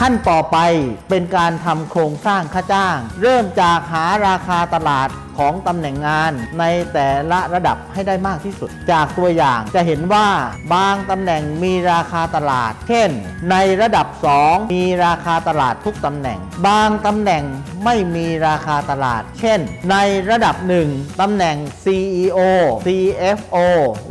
ขั้นต่อไปเป็นการทำโครงสร้างค่าจ้าง เริ่มจากหาราคาตลาด ของตำแหน่งงานในแต่ละระดับให้ได้มากที่สุด จากตัวอย่างจะเห็นว่าบางตำแหน่งมีราคาตลาด เช่น ในระดับ 2 มีราคาตลาดทุกตำแหน่ง บางตำแหน่งไม่มีราคาตลาด เช่น ในระดับ 1ตำแหน่ง CEO CFO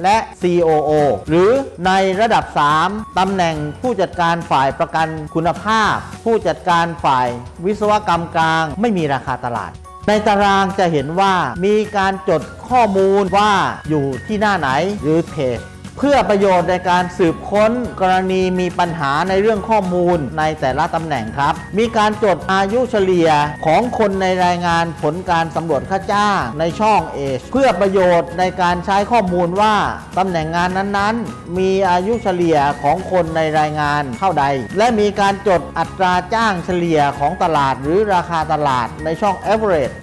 และ COO หรือในระดับ 3ตำแหน่งผู้จัดการฝ่ายประกันคุณภาพ ผู้จัดการฝ่ายวิศวกรรมกลาง ไม่มีราคาตลาด ในตารางจะเห็นว่ามีการจดข้อมูลว่าอยู่ที่หน้าไหนหรือเพจ เพื่อประโยชน์ในการสืบค้นกรณีมีปัญหาในเรื่องข้อมูลในแต่ละตำแหน่งครับ มีการจดอายุเฉลี่ยของคนในรายงานผลการสำรวจค่าจ้างในช่องเอชเพื่อประโยชน์ในการใช้ข้อมูลว่าตำแหน่งงานนั้นๆ มีอายุเฉลี่ยของคนในรายงานเท่าใด และมีการจดอัตราจ้างเฉลี่ยของตลาดหรือราคาตลาดในช่อง average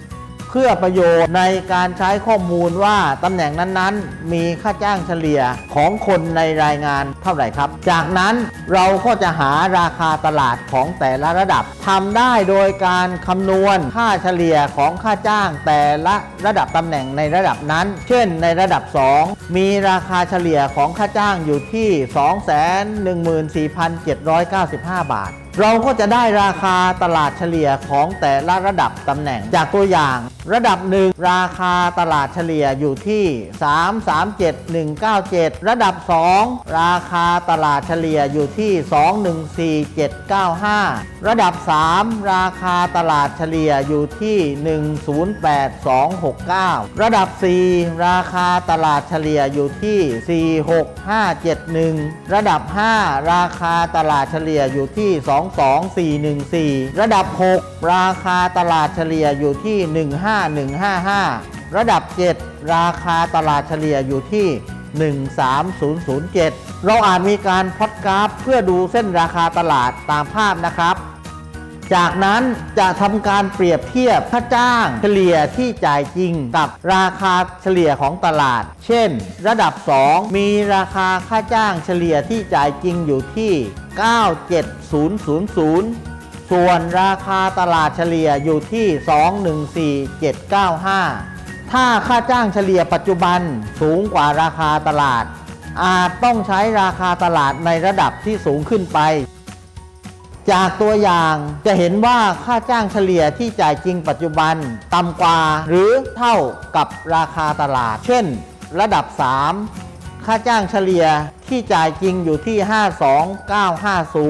พื่อประโยชน์ในการใช้ข้อมูลว่าตำแหน่งนั้นๆ มีค่าจ้างเฉลี่ยของคนในรายงานเท่าไหร่ครับ จากนั้นเราก็จะหาราคาตลาดของแต่ละระดับทำได้โดยการคำนวณค่าเฉลี่ยของค่าจ้างแต่ละระดับตำแหน่งในระดับนั้น เช่น ในระดับ 2 มีราคาเฉลี่ยของค่าจ้างอยู่ที่ 214,795 บาท เราก็จะได้ราคาตลาดเฉลี่ยของแต่ละระดับตำแหน่ง จากตัวอย่าง ระดับ1ราคาตลาดเฉลี่ยอยู่ที่ 337197 ระดับ 2 ราคาตลาดเฉลี่ยอยู่ที่ 214795 ระดับ 3 ราคาตลาดเฉลี่ยอยู่ที่ 108269 ระดับ 4 ราคาตลาดเฉลี่ยอยู่ที่ 46571 ระดับ 5 ราคาตลาดเฉลี่ยอยู่ที่22414 ระดับ 6 ราคาตลาดเฉลี่ยอยู่ที่ 15155 ระดับ 7 ราคาตลาดเฉลี่ยอยู่ที่ 13007 เราอาจมีการพอตกราฟเพื่อดูเส้นราคาตลาดตามภาพนะครับจากนั้นจะทำการเปรียบเทียบค่าจ้างเฉลี่ยที่จ่ายจริงกับราคาเฉลี่ยของตลาด เช่น ระดับ 2 มีราคาค่าจ้างเฉลี่ยที่จ่ายจริงอยู่ที่ 97000 ส่วนราคาตลาดเฉลี่ยอยู่ที่ 214795 ถ้าค่าจ้างเฉลี่ยปัจจุบันสูงกว่าราคาตลาด อาจต้องใช้ราคาตลาดในระดับที่สูงขึ้นไป จากตัวอย่างจะเห็นว่าค่าจ้างเฉลี่ยที่จ่ายจริงปัจจุบันต่ำกว่าหรือเท่ากับราคาตลาด เช่น ระดับ 3 ค่าจ้างเฉลี่ยที่จ่ายจริงอยู่ที่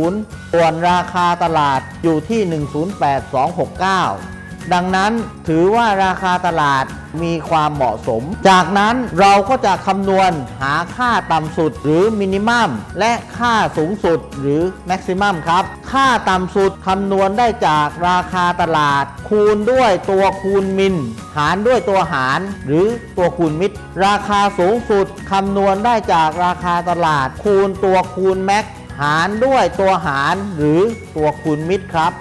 52950 ส่วนราคาตลาดอยู่ที่ 108269 ดังนั้นถือว่าราคาตลาดมีความเหมาะสม จากนั้นเราก็จะคำนวณหาค่าต่ำสุดหรือมินิมัมและค่าสูงสุดหรือแม็กซิมัมครับ ค่าต่ำสุดคำนวณได้จากราคาตลาด คูณด้วยตัวคูณมิน หารด้วยตัวหาร หรือตัวคูณมิตราคาสูงสุดคำนวณได้จากราคาตลาด คูณตัวคูณแม็กหารด้วยตัวหารหรือตัวคูณมิตรครับ